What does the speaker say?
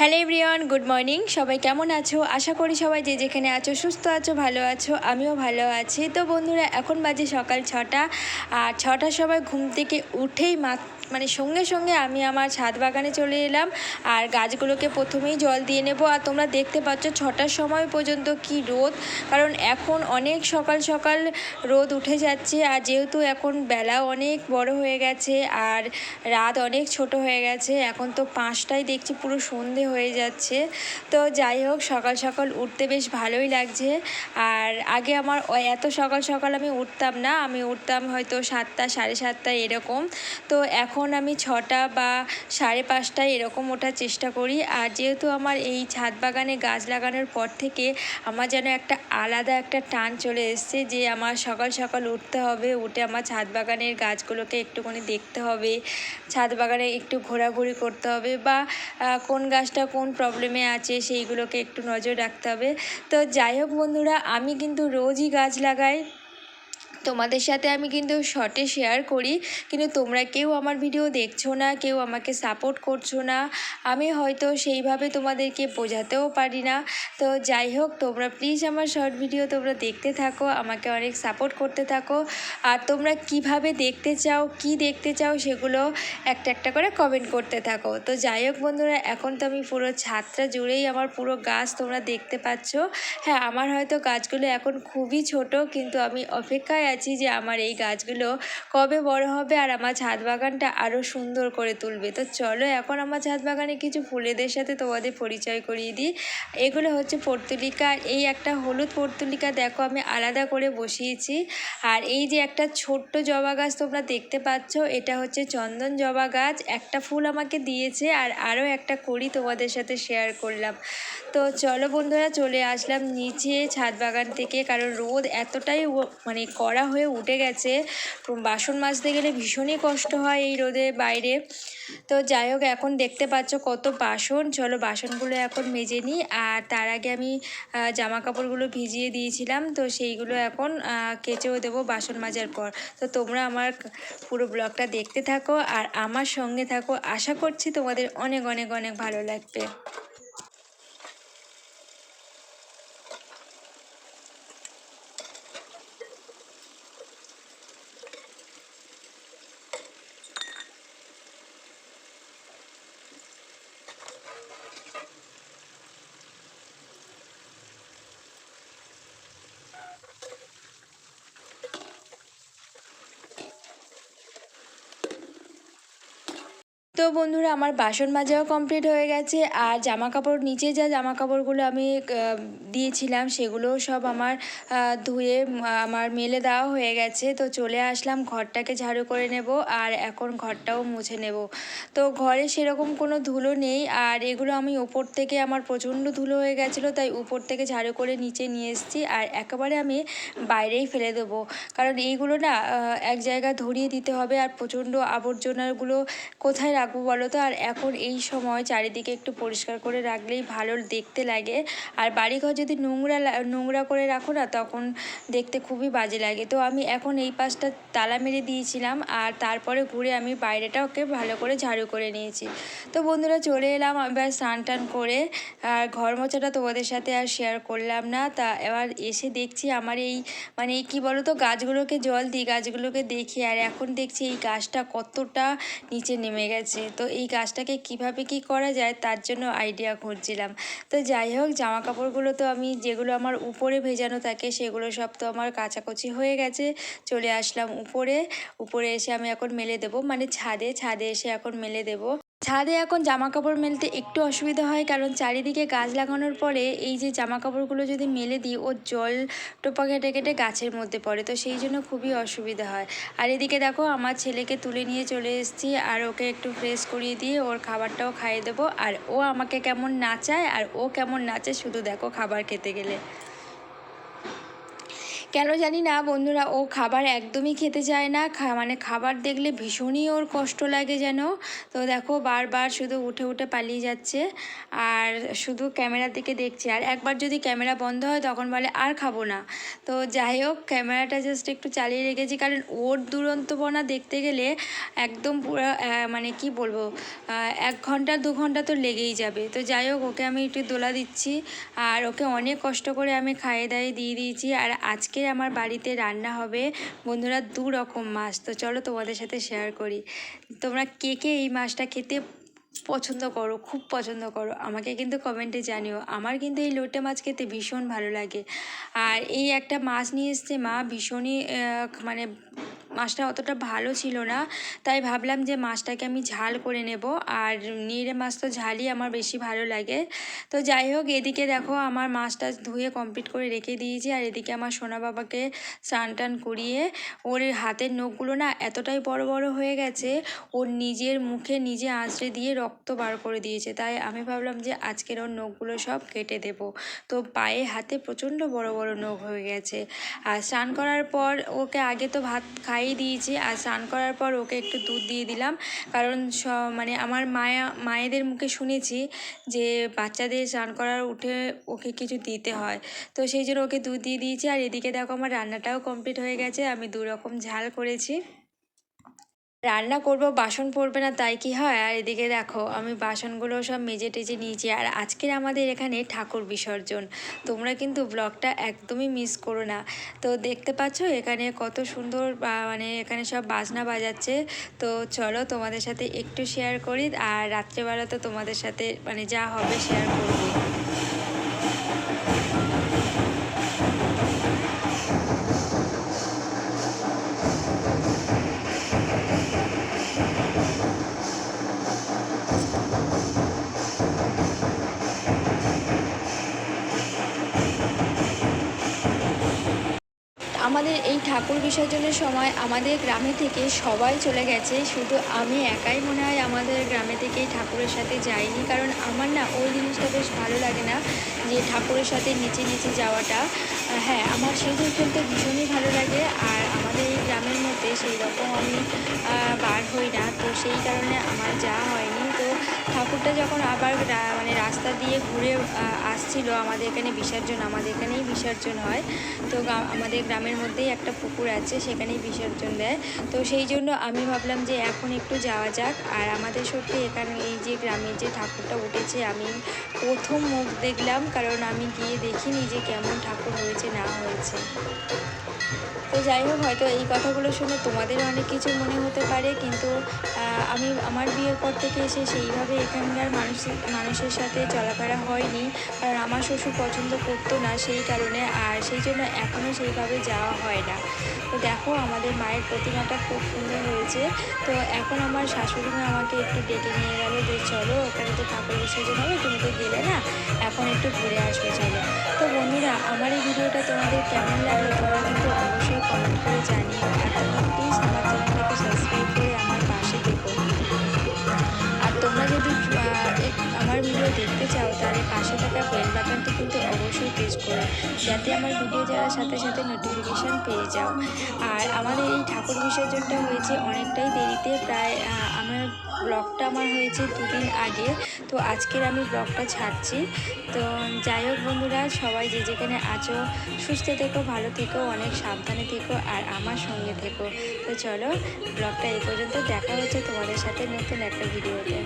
Hello everyone, good morning. সবাই কেমন আছো? আশা করি সবাই যে যেখানে আছো, সুস্থ আছো, ভালো আছো, আমিও ভালো আছি। তো বন্ধুরা, এখন বাজে সকাল ছটা। আর ছটার সময় ঘুম থেকে উঠেই মা মানে সঙ্গে সঙ্গে আমি আমার ছাদ বাগানে চলে এলাম। আর গাছগুলোকে প্রথমেই জল দিয়ে নেব। আর তোমরা দেখতে পাচ্ছ ছটার সময় পর্যন্ত কি রোদ। কারণ এখন অনেক সকাল সকাল রোদ উঠে যাচ্ছে। আর যেহেতু এখন বেলা অনেক বড় হয়ে গেছে, আর রাত অনেক ছোট হয়ে গেছে, এখন তো পাঁচটায় দেখছি পুরো সন্ধে হয়ে যাচ্ছে। তো যাই হোক, সকাল সকাল উঠতে বেশ ভালোই লাগছে। আর আগে আমার এত সকাল সকাল আমি উঠতাম না। আমি উঠতাম হয়তো সাতটা, সাড়ে সাতটা এরকম। তো এখন আমি ছটা বা সাড়ে পাঁচটায় এরকম ওঠার চেষ্টা করি। আর যেহেতু আমার এই ছাদ বাগানে গাছ লাগানোর পর থেকে আমার যেন একটা আলাদা একটা টান চলে এসছে যে আমার সকাল সকাল উঠতে হবে, উঠে আমার ছাদ বাগানের গাছগুলোকে একটুখানি দেখতে হবে, ছাদ বাগানে একটু ঘোরাঘুরি করতে হবে বা কোন গাছটা কোন প্রবলেমে আছে সেইগুলোকে একটু নজর রাখতে হবে। তো যাই হোক বন্ধুরা, আমি কিন্তু রোজই গাছ লাগাই। তোমাদের সাথে আমি কিন্তু শর্টে শেয়ার করি। কিন্তু তোমরা কেউ আমার ভিডিও দেখছ না, কেউ আমাকে সাপোর্ট করছ না, আমি হয়তো সেইভাবে তোমাদেরকে বোঝাতেও পারি না। তো যাই হোক, তোমরা প্লিজ আমার শর্ট ভিডিও তোমরা দেখতে থাকো, আমাকে অনেক সাপোর্ট করতে থাকো। আর তোমরা কীভাবে দেখতে চাও, কি দেখতে চাও, সেগুলো একটা একটা করে কমেন্ট করতে থাকো। তো যাই হোক বন্ধুরা, এখন তো আমি পুরো ছাদটা জুড়েই আমার পুরো গাছ তোমরা দেখতে পাচ্ছ। হ্যাঁ আমার হয়তো গাছগুলো এখন খুবই ছোট, কিন্তু আমি অপেক্ষায় আছি যে আমার এই গাছগুলো কবে বড় হবে আর আমার ছাদ বাগানটা আরও সুন্দর করে তুলবে। তো চলো এখন আমার ছাদ বাগানে কিছু ফুলেদের সাথে তোমাদের পরিচয় করিয়ে দিই। এগুলো হচ্ছে পর্তুলিকা। এই একটা হলুদ পর্তুলিকা দেখো আমি আলাদা করে বসিয়েছি। আর এই যে একটা ছোট্ট জবা গাছ তোমরা দেখতে পাচ্ছ, এটা হচ্ছে চন্দন জবা গাছ। একটা ফুল আমাকে দিয়েছে আর আরও একটা করি তোমাদের সাথে শেয়ার করলাম। তো চলো বন্ধুরা চলে আসলাম নিচে ছাদ বাগান থেকে, কারণ রোদ এতটাই মানে কড়া হয়ে উঠে গেছে। বাসন মাজতে গেলে ভীষণই কষ্ট হয় এই রোদে বাইরে। তো যাই হোক, এখন দেখতে পাচ্ছ কত বাসন। চলো বাসনগুলো এখন মেজে নিই। আর তার আগে আমি জামা কাপড়গুলো ভিজিয়ে দিয়েছিলাম। তো সেইগুলো এখন কেচেও দেবো বাসন মাজার পর। তো তোমরা আমার পুরো ব্লগটা দেখতে থাকো। আর আমার সঙ্গে থাকো। আশা করছি তোমাদের অনেক অনেক অনেক ভালো লাগবে। তো বন্ধুরা, আমার বাসন মাজাও কমপ্লিট হয়ে গেছে। আর জামা কাপড় নিচে যা জামা কাপড়গুলো আমি দিয়েছিলাম সেগুলো সব আমার ধুয়ে আমার মেলে দেওয়া হয়ে গেছে। তো চলে আসলাম, ঘরটাকে ঝাড়ু করে নেব আর এখন ঘরটাও মুছে নেব। তো ঘরে সেরকম কোনো ধুলো নেই আর এগুলো আমি ওপর থেকে আমার প্রচণ্ড ধুলো হয়ে গেছিল, তাই উপর থেকে ঝাড়ু করে নিচে নিয়ে এসেছি আর একেবারে আমি বাইরেই ফেলে দেবো। কারণ এইগুলো না এক জায়গায় ধরিয়ে দিতে হবে আর প্রচণ্ড আবর্জনাগুলো কোথায় রাখব বলো তো? আর এখন এই সময় চারিদিকে একটু পরিষ্কার করে রাখলেই ভালো, দেখতে লাগে। আর বাড়িঘর যদি নোংরা নোংরা করে রাখো না, তখন দেখতে খুবই বাজে লাগে। তো আমি এখন এই পাশটা তালা মেরে দিয়েছিলাম, আর তারপরে ঘুরে আমি বাইরেটাকে ভালো করে ঝাড়ু করে নিয়েছি। তো বন্ধুরা, চলে এলাম এবার স্নান টান করে। আর ঘর মোছাটা তোমাদের সাথে আর শেয়ার করলাম না। তা এবার এসে দেখছি আমার এই মানে কি বলো তো গাছগুলোকে জল দিই, গাছগুলোকে দেখি। আর এখন দেখছি এই গাছটা কতটা নিচে নেমে গেছে। তো এই কাজটাকে কীভাবে কি করা যায় তার জন্য আইডিয়া খুঁজছিলাম। তো যাই হোক জামা কাপড়গুলো তো আমি যেগুলো আমার উপরে ভেজানো থাকে সেগুলো সব তো আমার কাচাকুচি হয়ে গেছে। চলে আসলাম উপরে। উপরে এসে আমি এখন মেলে দেবো। মানে ছাদে ছাদে এসে এখন মেলে দেবো। ছাদে এখন জামা কাপড় মেলতে একটু অসুবিধা হয়, কারণ চারিদিকে গাছ লাগানোর পরে এই যে জামা কাপড়গুলো যদি মেলে দিই, ওর জল টোপা কেটে কেটে গাছের মধ্যে পড়ে, তো সেই জন্য খুবই অসুবিধা হয়। আর এদিকে দেখো, আমার ছেলেকে তুলে নিয়ে চলে এসেছি, আর ওকে একটু ফ্রেশ করিয়ে দিয়ে ওর খাবারটাও খাইয়ে দেবো। আর ও আমাকে কেমন নাচায়, আর ও কেমন নাচে শুধু দেখো খাবার খেতে গেলে। কেন জানি না, বন্ধুরা, ও খাবার একদমই খেতে চায় না। মানে খাবার দেখলে ভীষণই ওর কষ্ট লাগে যেন। তো দেখো, বারবার শুধু উঠে উঠে পালিয়ে যাচ্ছে। আর শুধু ক্যামেরার দিকে দেখছে। আর একবার যদি ক্যামেরা বন্ধ হয়, তখন বলে, আর খাব না। তো যাই হোক, ক্যামেরাটা জাস্ট একটু চালিয়ে রেখেছি। কারণ ওর দুরন্তপনা দেখতে গেলে একদম পুরো মানে কি বলব এক ঘণ্টা, দু ঘণ্টা তো লেগেই যাবে। তো যাই হোক, ওকে আমি একটু দোলা দিচ্ছি। আর ওকে অনেক কষ্ট করে আমি খাইয়ে দাইয়ে দিয়ে দিয়েছি। আর আজকে আমার বাড়িতে রান্না হবে বন্ধুরা দু রকম মাছ, তো চলো তোমাদের সাথে শেয়ার করি। তোমরা কে কে এই মাছটা খেতে পছন্দ করো, খুব পছন্দ করো, আমাকে কিন্তু কমেন্টে জানিও। আমার কিন্তু এই লোটে মাছ খেতে ভীষণ ভালো লাগে। আর এই একটা মাছ নিয়ে এসছে মা, ভীষণই মানে মাছটা অতটা ভালো ছিল না। তাই ভাবলাম যে মাছটাকে আমি ঝাল করে নেব। আর নিড়ে মাছ তো ঝালই আমার বেশি ভালো লাগে। তো যাই হোক, এদিকে দেখো আমার মাছটা ধুয়ে কমপ্লিট করে রেখে দিয়েছি। আর এদিকে আমার সোনা বাবাকে স্নান টান করিয়ে ওর হাতের নখগুলো না এতটাই বড় বড় হয়ে গেছে, ওর নিজের মুখে নিজে আঁচড়ে দিয়ে রক্ত বার করে দিয়েছে। তাই আমি ভাবলাম যে আজকের ওর নখগুলো সব কেটে দেব। তো পায়ে হাতে প্রচণ্ড বড় বড় নখ হয়ে গেছে। আর স্নান করার পর ওকে আগে তো ভাত খাইয়ে দিয়েছি। আর স্নান করার পর ওকে একটু দুধ দিয়ে দিলাম। কারণ স মানে আমার মায়া, মায়েদের মুখে শুনেছি যে বাচ্চাদের স্নান করার উঠে ওকে কিছু দিতে হয়। তো সেই জন্য ওকে দুধ দিয়ে দিয়েছি। আর এদিকে দেখো আমার রান্নাটাও কমপ্লিট হয়ে গেছে। আমি দু রকম ঝাল করেছি। রান্না করব, বাসন পড়বে না, তাই কি হয়? আর এদিকে দেখো, আমি বাসনগুলো সব মেজে টেজে নিয়েছি। আর আজকের আমাদের এখানে ঠাকুর বিসর্জন। তোমরা কিন্তু ব্লগটা একদমই মিস করো না। তো দেখতে পাচ্ছ, এখানে কত সুন্দর মানে এখানে সব বাজনা বাজাচ্ছে। তো চলো তোমাদের সাথে একটু শেয়ার করি, আর রাত্রেবেলা তো তোমাদের সাথে মানে যা হবে শেয়ার করব। ঠাকুর বিসর্জনের সময় আমাদের গ্রামে থেকে সবাই চলে গেছে। শুধু আমি একাই মনে হয় আমাদের গ্রামে থেকে ঠাকুরের সাথে যাইনি। কারণ আমার না ওই জিনিসটা বেশ ভালো লাগে না যে ঠাকুরের সাথে নিচে নিচে যাওয়াটা। হ্যাঁ আমার সিঁদুর খেলতে ভীষণই ভালো লাগে। আর আমাদের এই গ্রামের মধ্যে সেই রকম আমি বার হই না। তো সেই কারণে আমার যাওয়া হয়নি। তো ঠাকুরটা যখন আবার মানে রাস্তা দিয়ে ঘুরে আসছিল, আমাদের এখানে বিসর্জন, আমাদের এখানেই বিসর্জন হয়। তো আমাদের গ্রামের মধ্যেই একটা পুকুর আছে, সেখানেই বিসর্জন দেয়। তো সেই জন্য আমি ভাবলাম যে এখন একটু যাওয়া যাক। আর আমাদের সত্যি এখানে এই যে গ্রামের যে ঠাকুরটা উঠেছে, আমি প্রথম মুখ দেখলাম, কারণ আমি গিয়ে দেখিনি যে কেমন ঠাকুর হয়েছে, না হয়েছে। তো যাই হোক, হয়তো এই কথাগুলো শুনে তোমাদের অনেক কিছু মনে হতে পারে, কিন্তু আমি, আমার বিয়ের পর থেকে এসে সেইভাবে এখানকার মানুষের মানুষের সাথে চলাফেরা হয়নি কারণ আমার শ্বশুর পছন্দ করতো না সেই কারণে আর সেই জন্য এখনও সেইভাবে যাওয়া হয় না। তো দেখো আমাদের মায়ের প্রতিমাটা খুব সুন্দর হয়েছে। তো এখন আমার শাশুড়ি মা আমাকে একটু ডেকে নিয়ে গেল যে চলো ওখানে তো ঠাকুর বিসর্জন হবে, তুমি তো গেলে না, এখন একটু ঘুরে আসবে, চলো। তো বন্ধুরা, আমার এই ভিডিওটা তোমাদের কেমন লাগল তোমরা কিন্তু অবশ্যই কমেন্ট করে জানিও। আর তোমরা প্লিজ আমার পাশে থাকা বেল বাটনটি কিন্তু অবশ্যই প্রেস করো। যাতে আমার ভিডিও যাওয়ার সাথে সাথে নোটিফিকেশান পেয়ে যাও। আর আমাদের এই ঠাকুর বিসর্জনটা হয়েছে অনেকটাই দেরিতে, প্রায় আমার ব্লগটা আমার হয়েছে দুদিন আগে। তো আজকের আমি ব্লগটা ছাড়ছি। তো যাই হোক বন্ধুরা, সবাই যে যেখানে আছো, সুস্থ থেকো, ভালো থেকো, অনেক সাবধানে থেকো আর আমার সঙ্গে থেকো। তো চলো ব্লগটা এই পর্যন্ত, দেখা হচ্ছে তোমাদের সাথে নতুন একটা ভিডিওতে